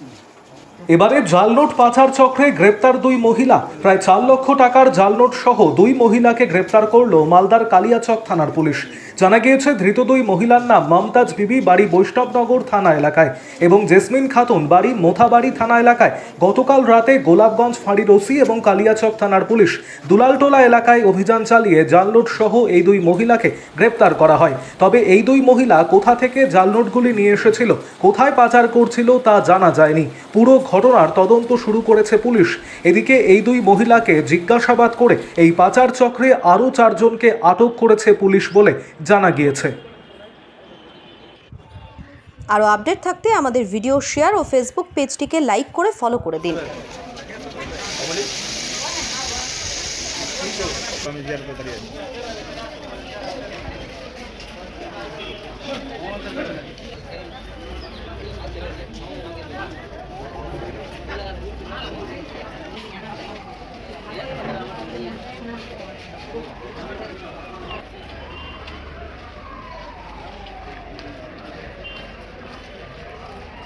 Mm. এবারে জাল note পাচার চক্রে গ্রেপ্তার দুই মহিলা। প্রায় চার লক্ষ টাকার জাল নোট সহ দুই মহিলাকে গ্রেপ্তার করল মালদার কালিয়াচক থানার পুলিশ। জানা গিয়েছে, ধৃত দুই মহিলার নাম মমতাজ বিবি, বাড়ি বৈষ্ণবনগর থানা এলাকায় এবং জেসমিন খাতুন বাড়ি মোথাবাড়ি থানা এলাকায়। গতকাল রাতে গোলাপগঞ্জ ফাঁড়ির ওসি এবং কালিয়াচক থানার পুলিশ দুলালটোলা এলাকায় অভিযান চালিয়ে জাল নোট সহ এই দুই মহিলাকে গ্রেপ্তার করা হয়। তবে এই দুই মহিলা কোথা থেকে জাল নোটগুলি নিয়ে এসেছিল, কোথায় পাচার করছিল তা জানা যায়নি। পুরো ঘটনার তদন্ত শুরু করেছে পুলিশ। এদিকে এই দুই মহিলাকে জিজ্ঞাসাবাদ করে এই পাচার চক্রে আরও চারজনকে আটক করেছে পুলিশ বলে জানা গিয়েছে। আরও আপডেট থাকতে আমাদের ভিডিও শেয়ার ও ফেসবুক পেজটিকে লাইক করে ফলো করে দিন।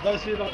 在西藏。